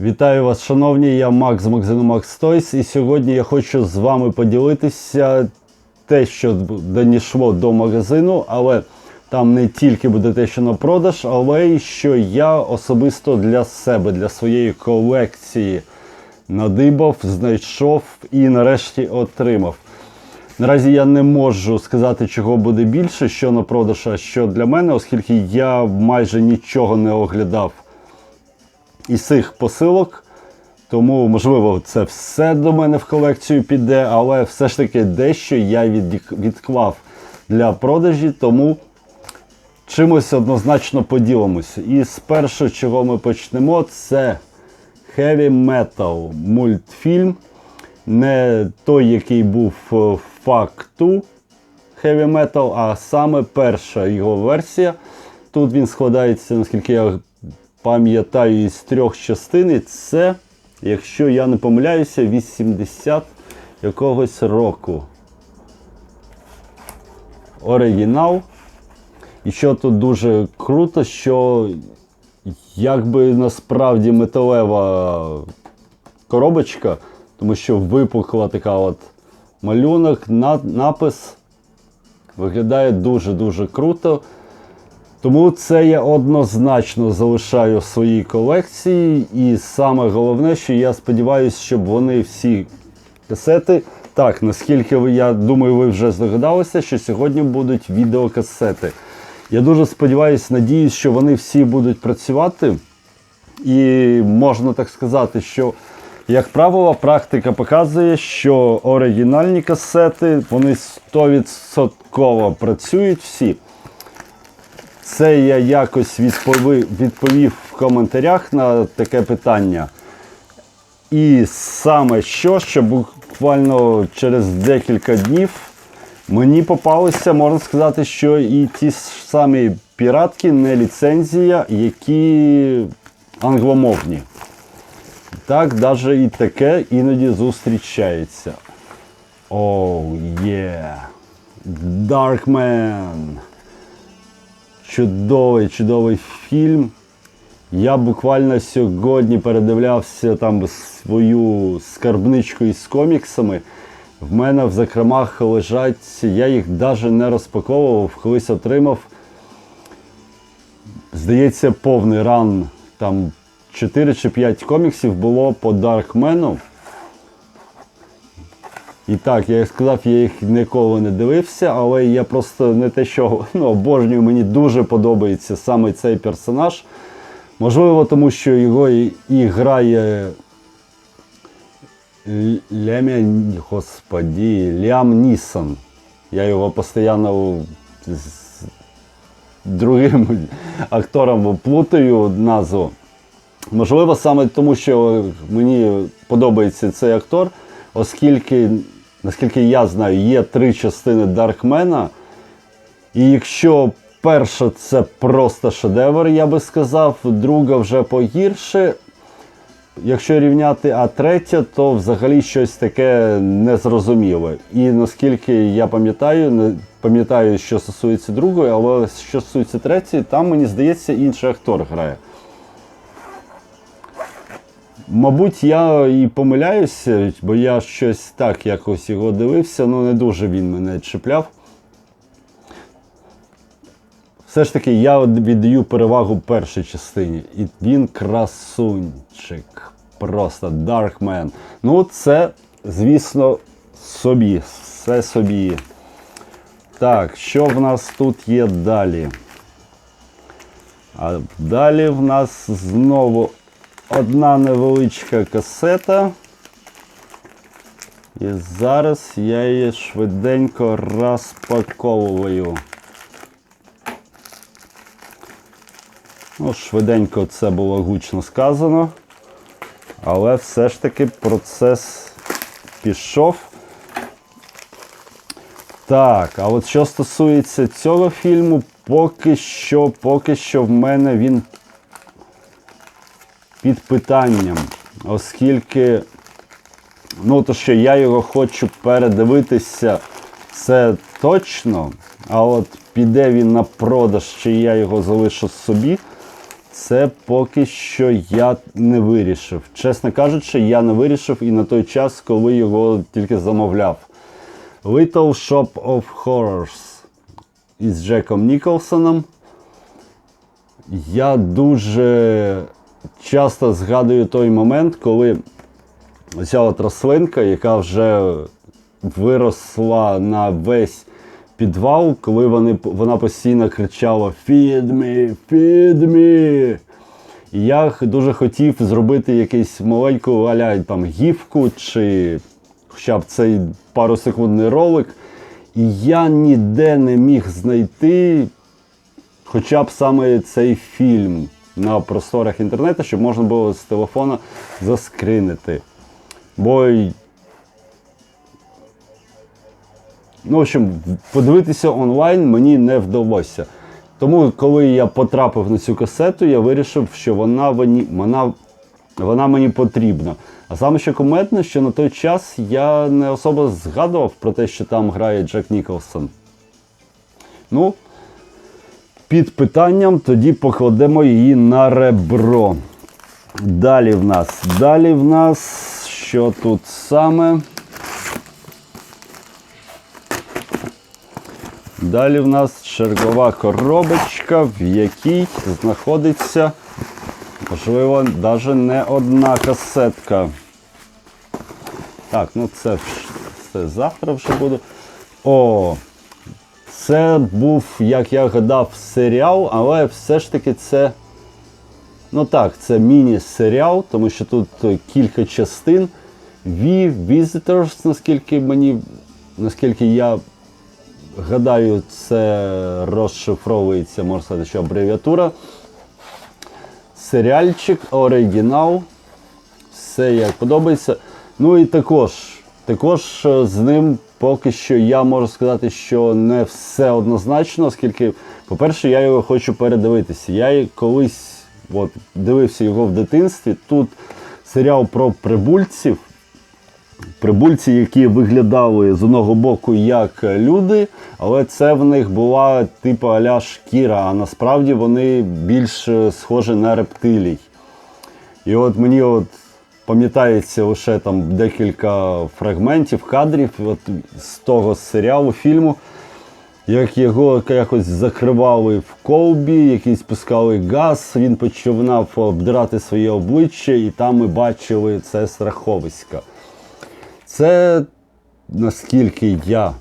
Вітаю вас, шановні, я Макс з магазину Max Toys і сьогодні я хочу з вами поділитися те, що дійшло до магазину, але там не тільки буде те, що на продаж, але й що я особисто для себе, для своєї колекції надибав, знайшов і нарешті отримав. Наразі я не можу сказати, чого буде більше, що на продаж, а що для мене, оскільки я майже нічого не оглядав із цих посилок. Тому, можливо, це все до мене в колекцію піде, але все ж таки дещо я відклав для продажі, тому чимось однозначно поділимося. І з першого, чого ми почнемо, це Heavy Metal мультфільм. Не той, який був е, факту Heavy Metal, а саме перша його версія. Тут він складається, наскільки я пам'ятаю, із трьох частин. Це, якщо я не помиляюся, 80 якогось року. Оригінал. І що тут дуже круто, що якби насправді металева коробочка, тому що випукла така от малюнок, напис виглядає дуже-дуже круто. Тому це я однозначно залишаю в своїй колекції. І саме головне, що я сподіваюся, щоб вони всі касети. Так, наскільки я думаю, ви вже здогадалися, що сьогодні будуть відеокасети. Я дуже сподіваюся, надіюсь, що вони всі будуть працювати. І можна так сказати, що, як правило, практика показує, що оригінальні касети вони 100% працюють всі. Це я якось відповів, відповів в коментарях на таке питання. І саме що, що буквально через декілька днів мені попалися, можна сказати, що і ті самі піратки, не ліцензія, які англомовні. Так, навіть і таке іноді зустрічається. Оу, є. Darkman. Чудовий, чудовий фільм. Я буквально сьогодні передивлявся там свою скарбничку із коміксами. В мене в закромах лежать, я їх навіть не розпаковував, колись отримав. Здається, повний ран. Там 4 чи 5 коміксів було по Даркмену. І так, я як сказав, я їх ніколи не дивився, але я просто не те, що ну, обожнюю, мені дуже подобається саме цей персонаж. Можливо, тому що його і, і грає Л- Лямя, господі, Лям Нісон. Я його постійно з другим актором плутаю назву. Можливо, саме тому, що мені подобається цей актор, оскільки, наскільки я знаю, є три частини Даркмена. І якщо перша це просто шедевр, я би сказав, друга вже погірше. Якщо рівняти, а третя, то взагалі щось таке незрозуміле. І наскільки я пам'ятаю, не пам'ятаю, що стосується другої, але що стосується третьої, там мені здається, інший актор грає. Мабуть, я і помиляюся, бо я щось так якось його дивився, ну не дуже він мене чіпляв. Все ж таки, я віддаю перевагу першій частині. І він красунчик. Просто Darkman. Ну, це, звісно, собі. Все собі. Так, що в нас тут є далі? А далі в нас знову одна невеличка касета. І зараз я її швиденько розпаковую. Ну, швиденько це було гучно сказано. Але все ж таки процес пішов. Так, а от що стосується цього фільму, поки що, поки що в мене він під питанням, оскільки, ну, то що я його хочу передивитися, це точно. А от піде він на продаж, чи я його залишу собі, це поки що я не вирішив. Чесно кажучи, я не вирішив і на той час, коли його тільки замовляв. Little Shop of Horrors із Джеком Ніколсоном. Я дуже часто згадую той момент, коли ця от рослинка, яка вже виросла на весь підвал, коли вони, вона постійно кричала Feed me, feed me. І я дуже хотів зробити якусь маленьку аля там гівку чи хоча б цей парусекундний ролик. І я ніде не міг знайти хоча б саме цей фільм на просторах інтернету, щоб можна було з телефона заскринити. Бо Ну, в общем, подивитися онлайн мені не вдалося. Тому, коли я потрапив на цю касету, я вирішив, що вона, мені- вона, вона мені потрібна. А саме ще кумедно, що на той час я не особо згадував про те, що там грає Джек Ніколсон. Ну, під питанням тоді покладемо її на ребро. Далі в нас. Далі в нас. Що тут саме? Далі в нас чергова коробочка, в якій знаходиться, можливо, навіть не одна касетка. Так, ну це, це завтра вже буде. О, це був, як я гадав, серіал, але все ж таки це. Ну так, це міні-серіал, тому що тут е, кілька частин. V Visitors, наскільки мені, наскільки я гадаю, це розшифровується, можна сказати, що абревіатура. Серіальчик, оригінал. Все як подобається. Ну і також, також е, з ним поки що я можу сказати, що не все однозначно, оскільки, по-перше, я його хочу передивитися. Я колись от, дивився його в дитинстві. Тут серіал про прибульців. Прибульці, які виглядали з одного боку як люди, але це в них була типу аля шкіра, а насправді вони більш е, схожі на рептилій. І от мені от пам'ятається лише там декілька фрагментів, кадрів от з того серіалу, фільму, як його якось закривали в колбі, якийсь пускали газ, він починав обдирати своє обличчя, і там ми бачили це страховисько. Це наскільки я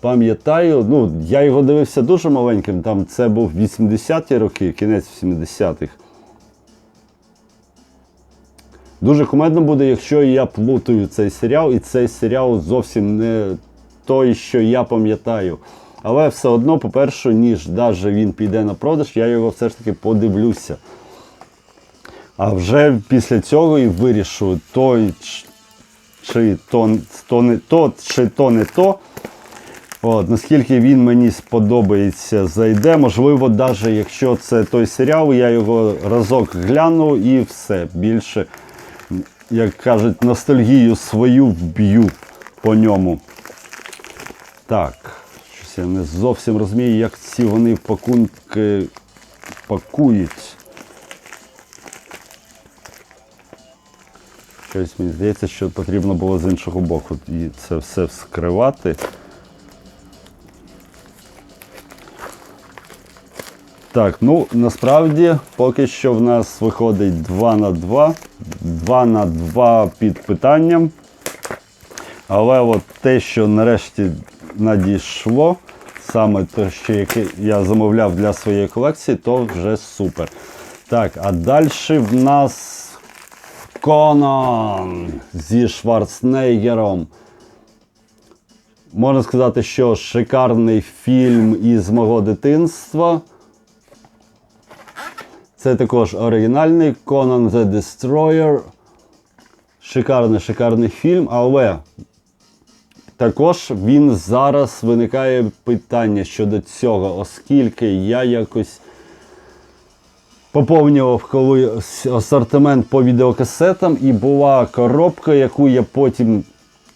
пам'ятаю, ну, я його дивився дуже маленьким, там це був 80-ті роки, кінець 70-х. Дуже кумедно буде, якщо я плутаю цей серіал, і цей серіал зовсім не той, що я пам'ятаю. Але все одно, по-перше, ніж навіть він піде на продаж, я його все ж таки подивлюся. А вже після цього і вирішу той, чи то, то не то, чи то не то. От, наскільки він мені сподобається, зайде. Можливо, навіть якщо це той серіал, я його разок гляну і все. Більше, як кажуть, ностальгію свою вб'ю по ньому. Так, щось я не зовсім розумію, як ці вони пакунки пакують. Щось мені здається, що потрібно було з іншого боку і це все вскривати. Так, ну насправді поки що в нас виходить 2 на 2, 2 на 2 під питанням. Але от те, що нарешті надійшло, саме те, що я замовляв для своєї колекції, то вже супер. Так, а далі в нас Конан зі Шварценеггером. Можна сказати, що шикарний фільм із мого дитинства. Це також оригінальний Conan the Destroyer. Шикарний, шикарний фільм, але також він зараз виникає питання щодо цього, оскільки я якось поповнював коли асортимент по відеокасетам, і була коробка, яку я потім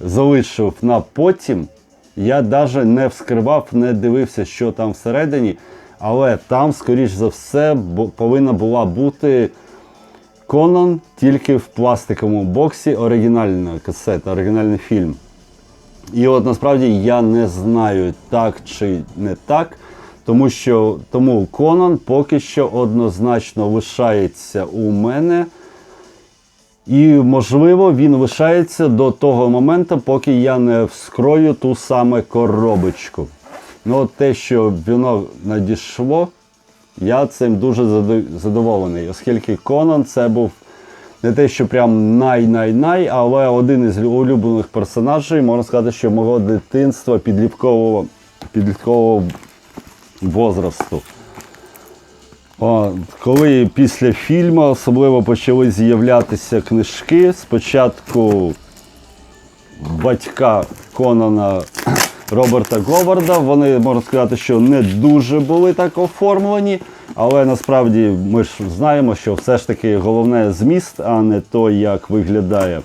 залишив на потім. Я навіть не вскривав, не дивився, що там всередині. Але там, скоріш за все, повинна була бути Конан тільки в пластиковому боксі оригінальна касета, оригінальний фільм. І от насправді я не знаю, так чи не так, тому що тому Конан поки що однозначно лишається у мене. І, можливо, він лишається до того моменту, поки я не вскрою ту саме коробочку. Ну, от те, що воно надійшло, я цим дуже задоволений, оскільки Конан це був не те, що прям най-най-най, але один із улюблених персонажей, можна сказати, що мого дитинства підліткового, підліткового возрасту. О, коли після фільму особливо почали з'являтися книжки, спочатку батька Конана Роберта Говарда, вони можна сказати, що не дуже були так оформлені, але насправді ми ж знаємо, що все ж таки головне зміст, а не то, як виглядає.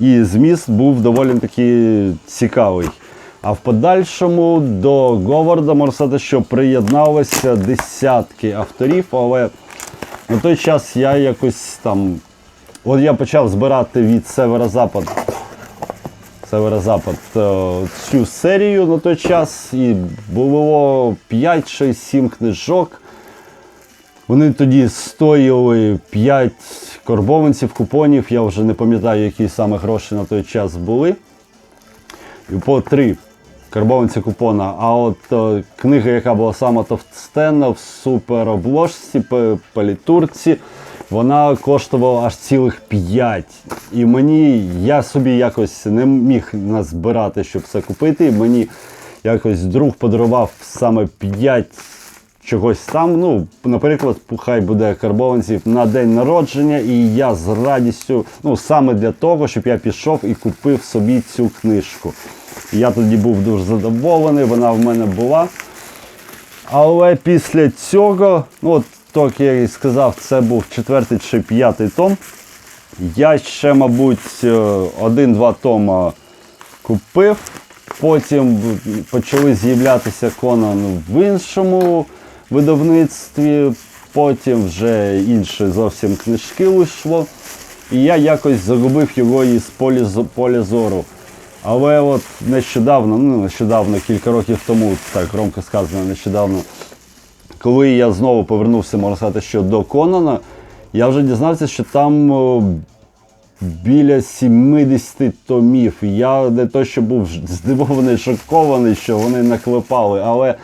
І зміст був доволі таки цікавий. А в подальшому до Говарда можна сказати, що приєдналося десятки авторів, але на той час я якось там. От я почав збирати від Северо-Запад Северо-Запад е, цю серію на той час, і було 5 чи 7 книжок. Вони тоді стоїли 5 карбованців, купонів, я вже не пам'ятаю, які саме гроші на той час були. І по 3 карбованці купона. А от е, книга, яка була сама товстенна в суперобложці, палітурці, вона коштувала аж цілих 5. І мені, я собі якось не міг назбирати, щоб це купити. Мені якось друг подарував саме 5 чогось там. Ну, наприклад, хай буде карбованців на день народження, і я з радістю, ну саме для того, щоб я пішов і купив собі цю книжку. Я тоді був дуже задоволений, вона в мене була. Але після цього, ну от так я і сказав, це був четвертий чи п'ятий том. Я ще, мабуть, е, один-два тома купив. Потім почали з'являтися Конан в іншому видавництві, потім вже інші зовсім книжки вийшло. І я якось загубив його із поля зору. Але от нещодавно, ну нещодавно, кілька років тому, так громко сказано, нещодавно, коли я знову повернувся, можна сказати, що до Конана, я вже дізнався, що там біля 70 томів. Я не то, що був здивований, шокований, що вони наклепали, але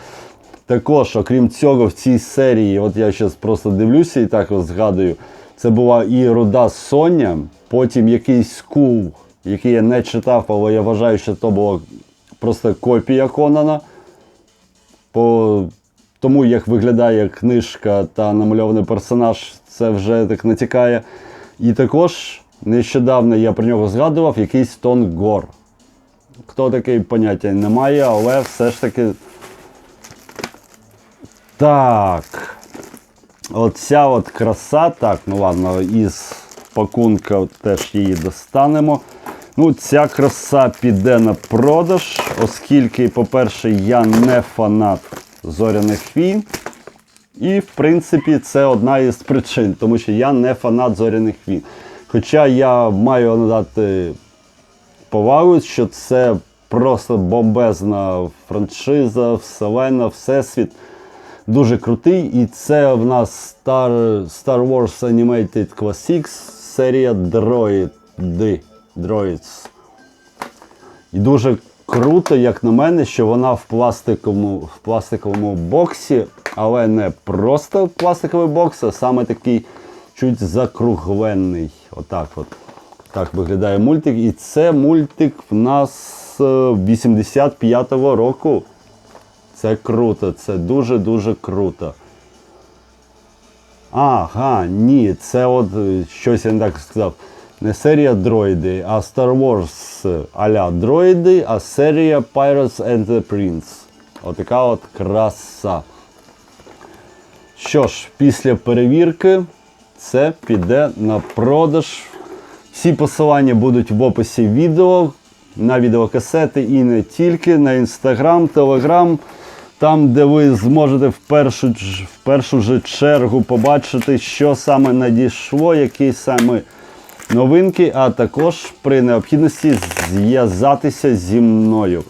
також, окрім цього, в цій серії, от я зараз просто дивлюся і так от згадую, це була і руда Соня, потім якийсь скул, який я не читав, але я вважаю, що то була просто копія Конана. По тому, як виглядає книжка та намальований персонаж, це вже так натякає. І також нещодавно я про нього згадував якийсь Тон Гор. Хто такий поняття немає, але все ж таки. Так. Оця от краса, так, ну ладно, із пакунка теж її достанемо. Ну, ця краса піде на продаж, оскільки, по-перше, я не фанат зоряних війн. І, в принципі, це одна із причин, тому що я не фанат зоряних війн. Хоча я маю надати повагу, що це просто бомбезна франшиза, вселена, всесвіт. Дуже крутий. І це в нас Star, Star Wars Animated Classics серія Droids. Droids. І дуже круто, як на мене, що вона в пластиковому, в пластиковому боксі, але не просто пластиковий бокс, а саме такий чуть закруглений. Отак от. Так виглядає мультик. І це мультик в нас е, 85-го року. Це круто, це дуже-дуже круто. Ага, ні, це от е, щось я не так сказав. Не серія дроїди, а Star Wars а-ля дроїди, а серія Pirates and the Prince. Отака от краса. Що ж, після перевірки це піде на продаж. Всі посилання будуть в описі відео, на відеокасети і не тільки, на інстаграм, телеграм. там, де ви зможете в першу, в першу же чергу побачити, що саме надійшло, які саме новинки, а також при необхідності зв'язатися зі мною.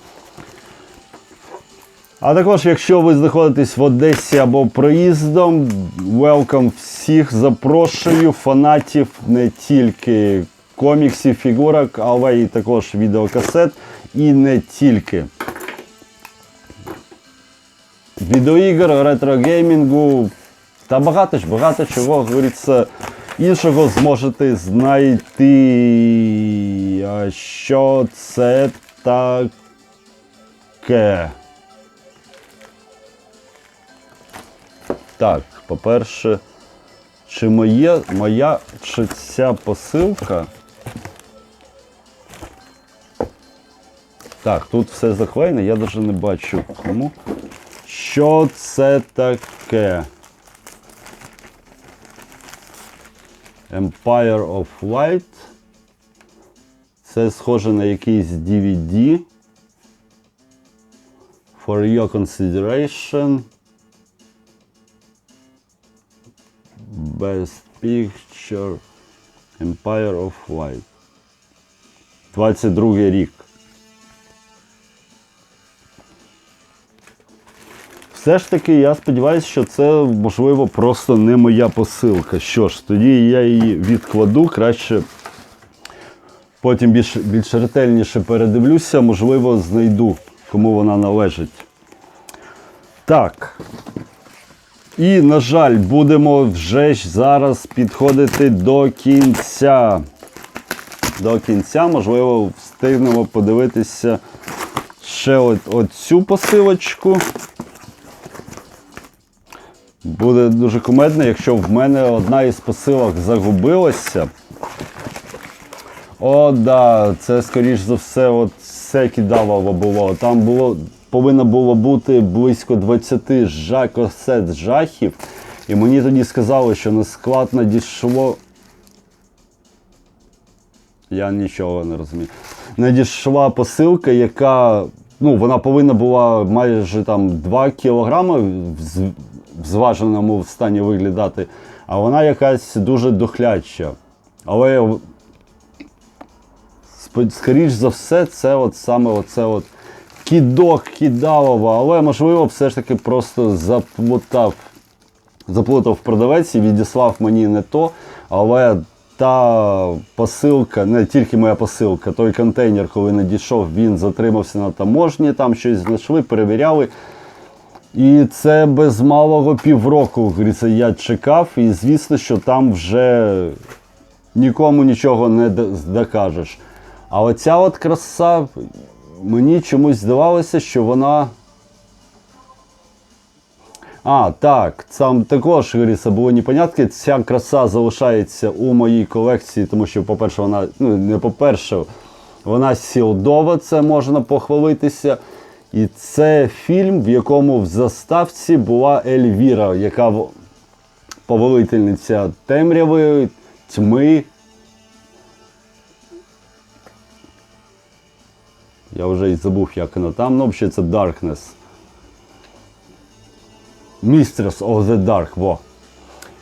А також, якщо ви знаходитесь в Одесі або проїздом, welcome всіх запрошую фанатів не тільки коміксів, фігурок, але і також відеокасет, і не тільки. Відеоігр, ретрогеймінгу та багато ж, багато чого, говориться, іншого зможете знайти. А що це таке? Так, по-перше, чи моє, моя, чи ця посилка. Так, тут все заклеєно, я навіть не бачу кому. Що це таке? Empire of Light. Це схоже на якийсь DVD. For your consideration. Best Picture Empire of Light. 22 рік. Все ж таки, я сподіваюся, що це можливо просто не моя посилка. Що ж, тоді я її відкладу, краще потім більш, більш ретельніше передивлюся, можливо, знайду, кому вона належить. Так. І, на жаль, будемо вже ж зараз підходити до кінця. До кінця, можливо, встигнемо подивитися ще от, от цю посилочку. Буде дуже кумедно, якщо в мене одна із посилок загубилася. О, да, це скоріш за все, от все кидалово було. Там було, повинно було бути близько 20 жа, жахів. І мені тоді сказали, що на склад надійшло. Я нічого не розумію. Надійшла посилка, яка ну, вона повинна була майже там 2 кілограми в зваженому стані виглядати, а вона якась дуже дохляча. Але скоріш за все, це от саме оце от кідок кидалово, але можливо все ж таки просто заплутав. Заплутав продавець і відіслав мені не то, але та посилка, не тільки моя посилка, той контейнер, коли надійшов, він затримався на таможні, там щось знайшли, перевіряли. І це без малого півроку, я чекав, і звісно, що там вже нікому нічого не докажеш. А оця от краса, мені чомусь здавалося, що вона. А, так, там також, говориться, було непонятки. Ця краса залишається у моїй колекції, тому що, по-перше, вона, ну, не по-перше, вона сілдова, це можна похвалитися. І це фільм, в якому в заставці була Ельвіра, яка повелительниця темряви, тьми. Я вже і забув, як вона там. Ну, взагалі це Darkness. Mistress of the Dark. Во.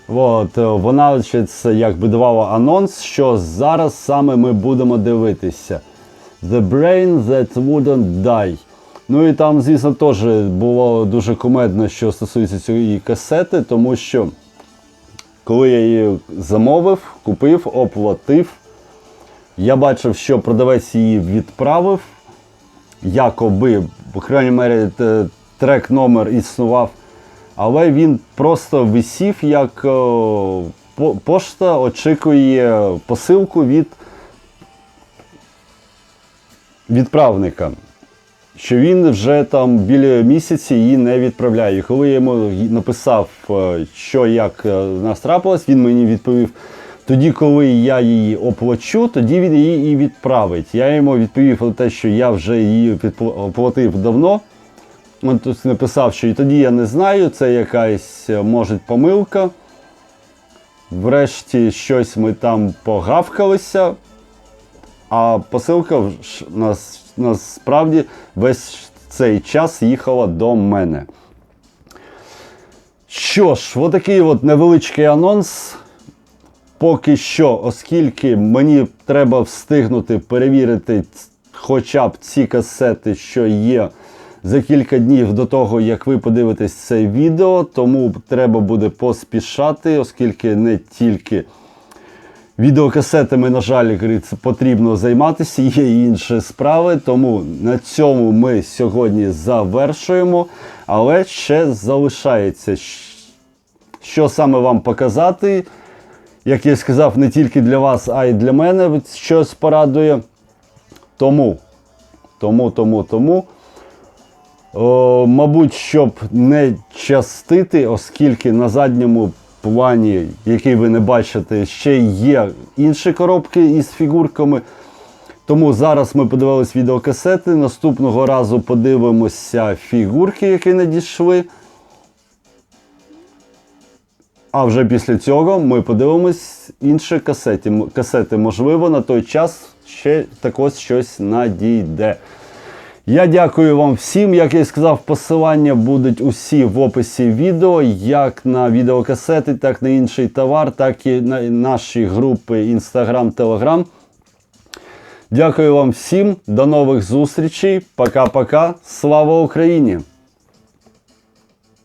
От, е, вона це якби давала анонс, що зараз саме ми будемо дивитися. The Brain That Wouldn't Die. Ну і там, звісно, теж було дуже кумедно, що стосується цієї касети, тому що коли я її замовив, купив, оплатив, я бачив, що продавець її відправив, якоби, по крайній мері, трек номер існував, але він просто висів, як пошта очікує посилку від відправника. Що він вже там біля місяця її не відправляє. Коли я йому написав, е, що як е, нас трапилось, він мені відповів: тоді, коли я її оплачу, тоді він її і відправить. Я йому відповів на те, що я вже її оплатив давно. Він тут написав, що і тоді я не знаю, це якась е, може помилка. Врешті щось ми там погавкалися, а посилка насправді весь цей час їхала до мене. Що ж, отакий от невеличкий анонс. Поки що, оскільки мені треба встигнути перевірити хоча б ці касети, що є за кілька днів до того, як ви подивитесь це відео, тому треба буде поспішати, оскільки не тільки відеокасетами, на жаль, потрібно займатися, є інші справи. Тому на цьому ми сьогодні завершуємо. Але ще залишається, що саме вам показати. Як я сказав, не тільки для вас, а й для мене щось порадує. Тому, тому, тому, тому. О, мабуть, щоб не частити, оскільки на задньому плані, який ви не бачите, ще є інші коробки із фігурками. Тому зараз ми подивились відеокасети. Наступного разу подивимося фігурки, які надійшли. А вже після цього ми подивимось інші касети. Касети. Можливо, на той час ще також щось надійде. Я дякую вам всім. Як я і сказав, посилання будуть усі в описі відео, як на відеокасети, так на інший товар, так і на наші групи Instagram, Telegram. Дякую вам всім. До нових зустрічей. Пока-пока. Слава Україні!